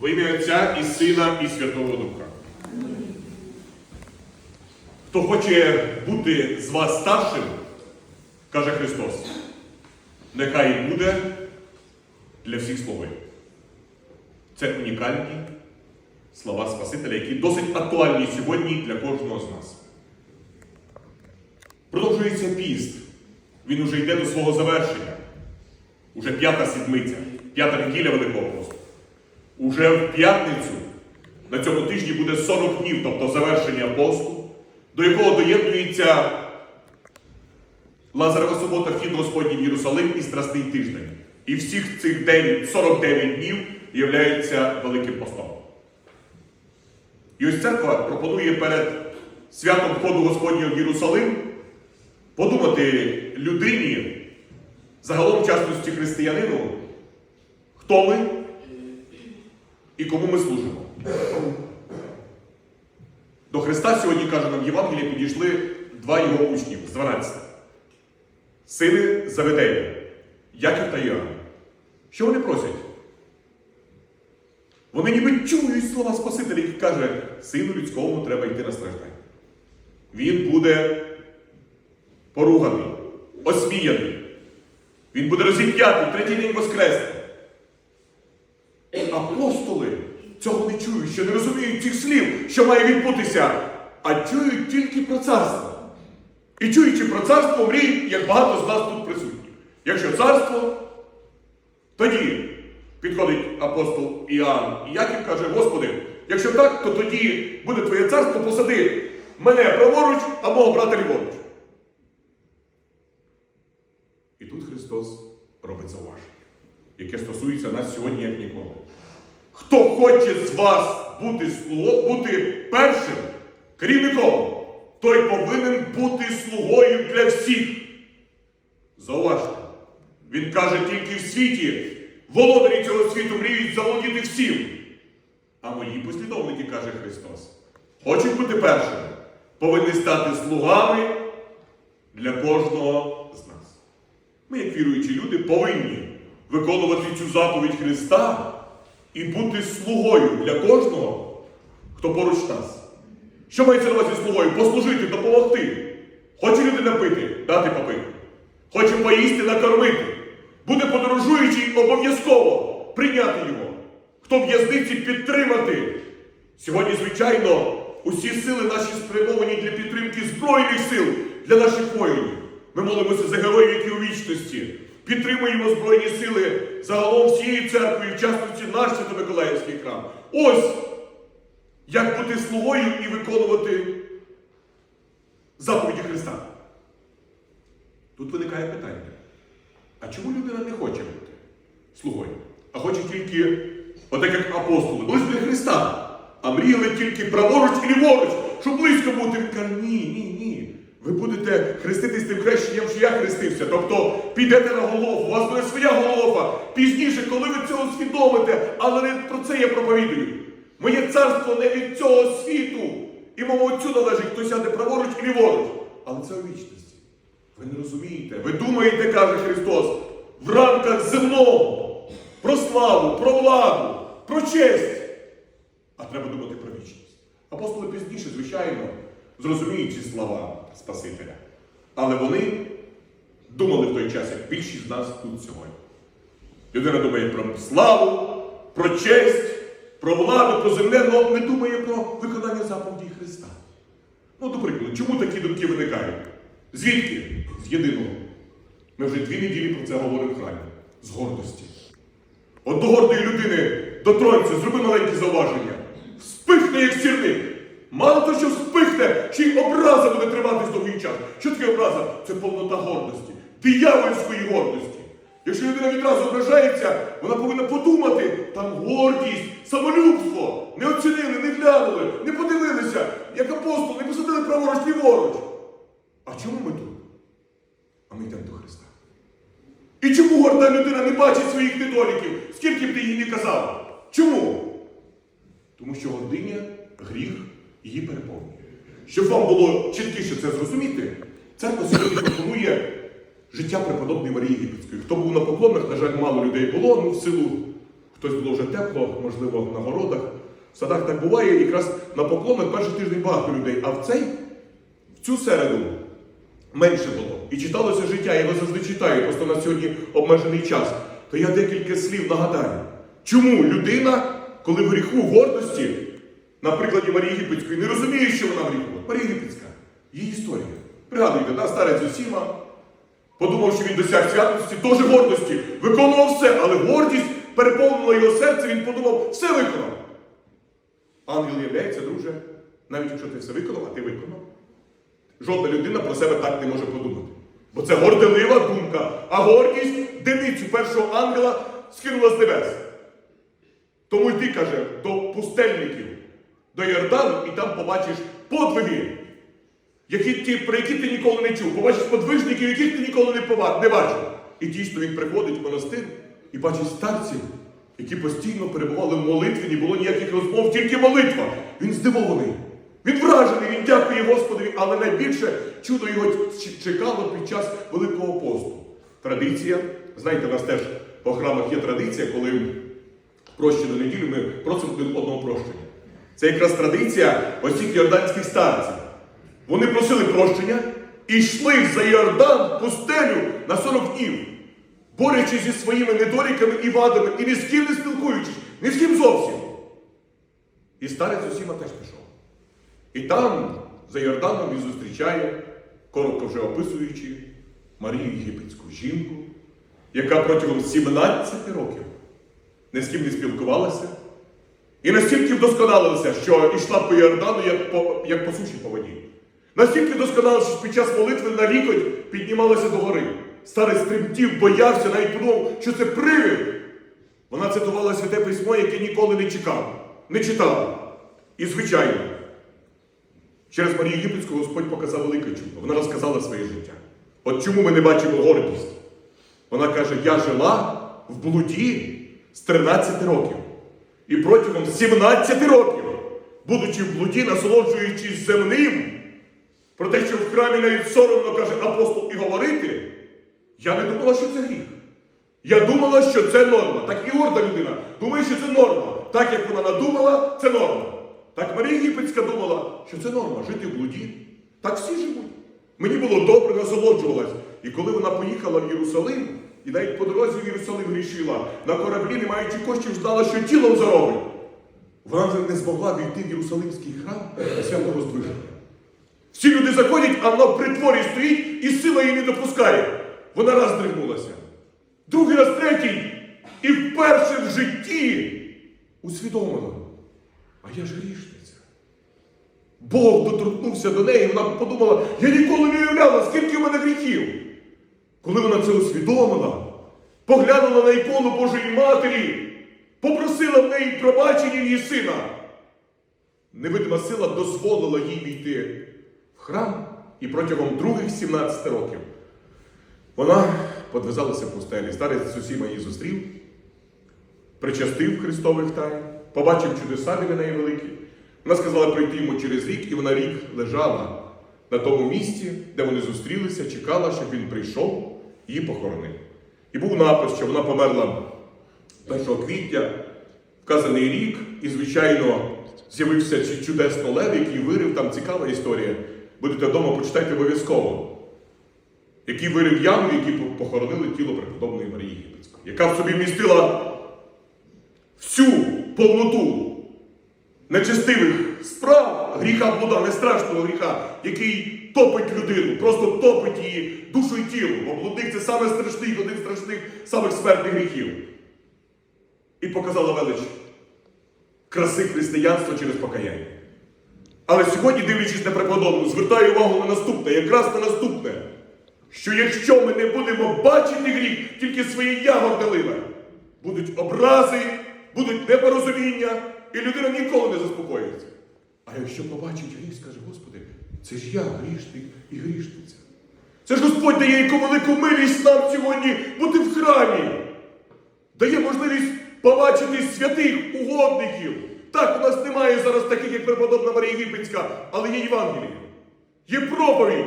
Во ім'я Отця і Сина, і Святого Духа. Хто хоче бути з вас старшим, каже Христос, нехай буде для всіх слугою. Це унікальні слова Спасителя, які досить актуальні сьогодні для кожного з нас. Продовжується піст. Він уже йде до свого завершення. Уже п'ята сідмиця, п'ята неділя Великого посту. Уже в п'ятницю на цьому тижні буде 40 днів, тобто завершення посту, до якого доєднується Лазарева субота, вхід Господній в Єрусалим і Страсний тиждень. І всіх цих 9, 49 днів являються Великим постом. І ось церква пропонує перед святом входу Господнього в Єрусалим подумати людині, загалом частності християнину, хто ми і кому ми служимо. До Христа сьогодні, каже нам Євангелія, підійшли два його учнів з 12. Сини Заведення, Яків та Іоанн. Що вони просять? Вони ніби чують слова Спасителя, який каже, сину людському треба йти на страждання. Він буде поруганий, осміяний. Він буде розіп'ятий, третій день воскресне. Апостоли цього не чують, що не розуміють цих слів, що має відбутися, а чують тільки про царство. І чуючи про царство, мріють, як багато з нас тут присутніх. Якщо царство, тоді підходить апостол Іоанн і Яків каже, Господи, якщо так, то тоді буде Твоє царство, посади мене праворуч, а мого брата ліворуч. І тут Христос робить зауваження, яке стосується нас сьогодні як ніколи. Хто хоче з вас бути, слуго- бути першим керівником, той повинен бути слугою для всіх. Зауважте, він каже тільки в світі, володарі цього світу мріють заволодіти всім. А мої послідовники, каже Христос, хочуть бути першими, повинні стати слугами для кожного з нас. Ми, як віруючі люди, повинні виконувати цю заповідь Христа і бути слугою для кожного, хто поруч нас. Що мається на увазі слугою? Послужити, допомогти. Хоче людина пити, дати попити. Хоче поїсти, накормити. Буде подорожуючий обов'язково прийняти його. Хто в в'язниці підтримати. Сьогодні, звичайно, усі сили наші спрямовані для підтримки Збройних сил для наших воїнів. Ми молимося за героїв, які у вічності. Підтримуємо Збройні сили загалом всієї церкви, і в частності наш Свято-Миколаївський храм. Ось як бути слугою і виконувати заповіді Христа. Тут виникає питання. А чому людина не хоче бути слугою? А хоче тільки, отак як апостоли, для Христа, а мріяли тільки праворуч і ліворуч, щоб близько бути. Ні, ні, ні. Ви будете хреститись тим хрещенням, що я хрестився. Тобто підете на голову, у вас буде своя голова. Пізніше, коли ви цього свідомите, але не про це я проповідую. Моє царство не від цього світу. І моєму отцю належить, хто сяде праворуч і ліворуч. Але це у вічності. Ви не розумієте. Ви думаєте, каже Христос, в рамках земного про славу, про владу, про честь. А треба думати про вічність. Апостоли пізніше, звичайно, зрозуміють ці слова Спасителя. Але вони думали в той час, як більшість з нас тут сьогодні. Людина думає про славу, про честь, про владу, про земне, але не думає про виконання заповідей Христа. Ну, до прикладу, чому такі думки виникають? Звідки? З єдиного. Ми вже дві неділі про це говоримо в храмі. З гордості. От до гордої людини дотронься, зроби маленькі зауваження. Спихне, як сірник. Мало того, що спихне, ще й образа буде тривати довгий час. Що таке образа? Це повнота гордості, диявольської гордості. Якщо людина відразу ображається, вона повинна подумати, там гордість, самолюбство. Не оцінили, не глянули, не подивилися, як апостол, не посадили праворуч ліворуч. А чому ми тут? А ми йдемо до Христа. І чому горда людина не бачить своїх недоліків, скільки б ти їй не казав? Чому? Тому що гординя, гріх її переповнює. Щоб вам було чіткіше це зрозуміти, церква сьогодні пропонує життя преподобної Марії Єгипетської. Хто був на поклонах, на жаль, мало людей було, ну в силу Хтось було вже тепло, можливо, на городах. В садах так буває, якраз на поклонах перший тиждень багато людей. А в цей, в цю середу менше було. І читалося життя, я його завжди читаю, просто на сьогодні обмежений час. То я декілька слів нагадаю. Чому людина, коли в гріху гордості, на прикладі Марії Єгипетської, не розуміє, що вона в гріху? Марія Єгипетська, її історія. Пригадуєте, да, старець Усіма, подумав, що він досяг святості, теж гордості, виконував все, але гордість переповнила його серце, він подумав, все виконав. Ангел являється, друже, навіть якщо ти все виконав, а ти виконав. Жодна людина про себе так не може подумати. Бо це горделива думка, а гордість диницю першого ангела скинула з небес. Тому йди, каже, до пустельників, до Йордану, і там побачиш подвиги, які ти, про які ти ніколи не чув. Побачиш подвижників, яких ти ніколи не, поба- не бачив. І дійсно він приходить в монастир і бачить старців, які постійно перебували в молитві, не було ніяких розмов, тільки молитва. Він здивований. Він вражений, він дякує Господові, але найбільше чудо його чекало під час Великого посту. Традиція, знаєте, у нас теж по храмах є традиція, коли прощену неділю ми просимо одного прощення. Це якраз традиція ось цих йорданських старців. Вони просили прощення і йшли за Йордан в пустелю на 40 днів, борючись зі своїми недоліками і вадами, і ні з ким не спілкуючись, ні з ким зовсім. І старець усіма теж пішов. І там, за Йорданом, він зустрічає, коротко вже описуючи, Марію Єгипетську жінку, яка протягом 17 років ні з ким не спілкувалася, і настільки вдосконалилася, що йшла по Йордану, як по, як по суші по воді. Настільки вдосконалилася, що під час молитви на лікоть піднімалася до гори. Старець тремтів, боявся, навіть подумав, що це привид. Вона цитувала святе письмо, яке ніколи не чекав, не читала. І, звичайно, через Марію Єгипетську Господь показав велике чудо. Вона розказала своє життя. От чому ми не бачимо гордість? Вона каже: я жила в блуді з 13 років. І протягом 17 років, будучи в блуді, насолоджуючись земним, про те, що в храмі навіть соромно каже апостол і говорити, я не думала, що це гріх. Я думала, що це норма. Так і горда людина думає, що це норма. Так як вона надумала, це норма. Так Марія Єгипетська думала, що це норма жити в блуді. Так всі живуть. Мені було добре, насолоджувалась. І коли вона поїхала в Єрусалим, і навіть по дорозі в Єрусалим грішила, на кораблі, не маючи коштів, знала, що тілом заробить. Вона вже не змогла війти в Єрусалимський храм свято роздвиження. Всі люди заходять, а вона в притворі стоїть і сила її не допускає. Вона раз здригнулася. Другий раз третій. І вперше в житті усвідомила. А я ж грішниця. Бог доторкнувся до неї, вона подумала, я ніколи не уявляла, скільки в мене гріхів. Коли вона це усвідомила, поглянула на ікону Божої Матері, попросила в неї пробачення її сина. Невидима сила дозволила їй війти в храм і протягом других 17 років вона подвизалася в пустелі. Старець з усіма її зустрів, причастив Христових тайн, побачив чудеса біля неї великі. Вона сказала прийти йому через рік, і вона рік лежала на тому місці, де вони зустрілися, чекала, щоб він прийшов її похоронив. І був напис, що вона померла 1 квітня, вказаний рік, і, звичайно, з'явився чудесно лев, який вирив, там цікава історія. Будете вдома, почитайте обов'язково. Який вирив яму, по- похоронили тіло преподобної Марії Єгипетської, яка в собі вмістила всю повноту нечестивих справ, гріха блуда, не страшного гріха, який топить людину, просто топить її душу і тіло. Бо блудник це саме страшний, один з страшних, самих смертних гріхів. І показала велич краси християнства через покаяння. Але сьогодні, дивлячись на преподобну, звертаю увагу на наступне, якраз на наступне, що якщо ми не будемо бачити гріх, тільки своє я горделиве, будуть образи, будуть непорозуміння, і людина ніколи не заспокоїться. А якщо побачить гріх, скаже, Господи, це ж я грішник і грішниця. Це ж Господь дає яку велику милість нам сьогодні бути в храмі. Дає можливість побачити святих угодників. Так, у нас немає зараз таких, як преподобна Марія Єгипетська, але є Євангеліє, є проповідь.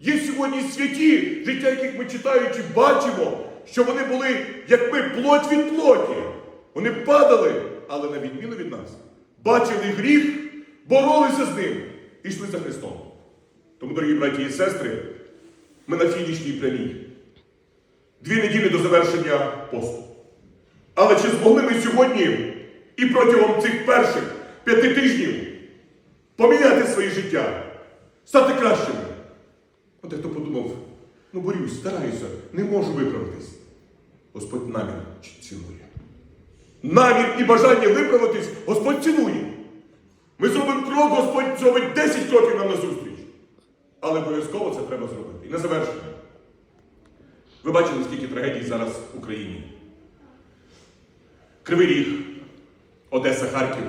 Є сьогодні святі, життя яких ми читаючи, бачимо, що вони були, як ми, плоть від плоті. Вони падали, але на відміну від нас, бачили гріх, боролися з ним і йшли за Христом. Тому, дорогі браті і сестри, ми на фінішній прямій. Дві неділі до завершення посту. Але чи змогли ми сьогодні і протягом цих перших п'яти тижнів поміняти своє життя, стати кращими? От хто подумав, ну борюсь, стараюся, не можу виправитись. Господь намір цінує. Намір і бажання виправитись Господь цінує. Ми зробимо крок, Господь зробить 10 кроків нам назустріч. Але обов'язково це треба зробити. І на завершення. Ви бачили, скільки трагедій зараз в Україні. Кривий Ріг, Одеса, Харків,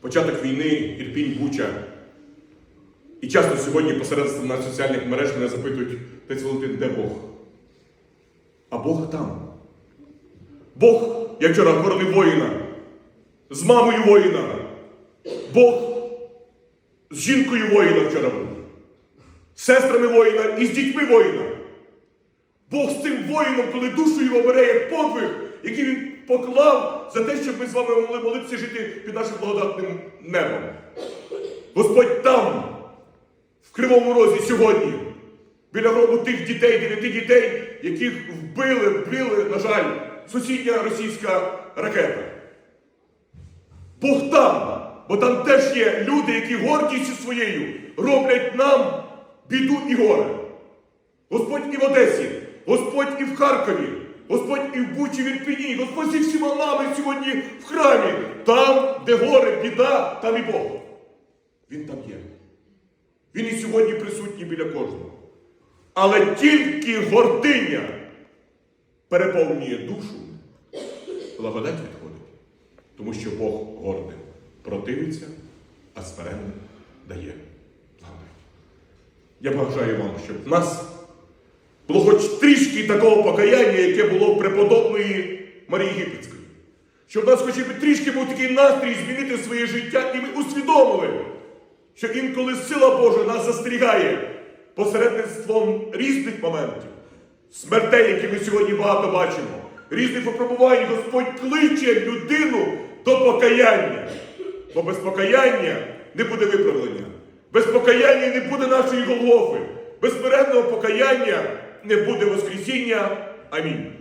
початок війни, Ірпінь, Буча. І часто сьогодні посередством на соціальних мереж мене запитують, Отець Валентин, де Бог? А Бог там. Бог, я вчора хоронив воїна, з мамою воїна. Бог з жінкою воїна вчора був. З сестрами воїна і з дітьми воїна. Бог з цим воїном, коли душу його бере як подвиг, який він поклав за те, щоб ми з вами могли молитися жити під нашим благодатним небом. Господь там, в Кривому Розі сьогодні, біля гробу тих дітей, дев'яти дітей, яких вбили, вбили, на жаль, сусідня російська ракета. Бог там, бо там теж є люди, які гордістю своєю роблять нам біду і горе. Господь і в Одесі, Господь і в Харкові, Господь і в Бучі в Ірпіні, Господь зі всіма нами сьогодні в храмі. Там, де горе, біда, там і Бог. Він там є. Він і сьогодні присутній біля кожного. Але тільки гординя переповнює душу, благодать відходить. Тому що Бог гордим противиться, а смиренним дає благодать. Я бажаю вам, щоб в нас було хоч трішки такого покаяння, яке було преподобної Марії Єгипетської. Щоб в нас хоч би трішки був такий настрій змінити своє життя, і ми усвідомили, що інколи сила Божа нас застерігає посередництвом різних моментів, смертей, які ми сьогодні багато бачимо, різних випробувань. Господь кличе людину до покаяння. Бо без покаяння не буде виправлення. Без покаяння не буде нашої Голгофи. Без смиренного покаяння не буде Воскресіння. Амінь.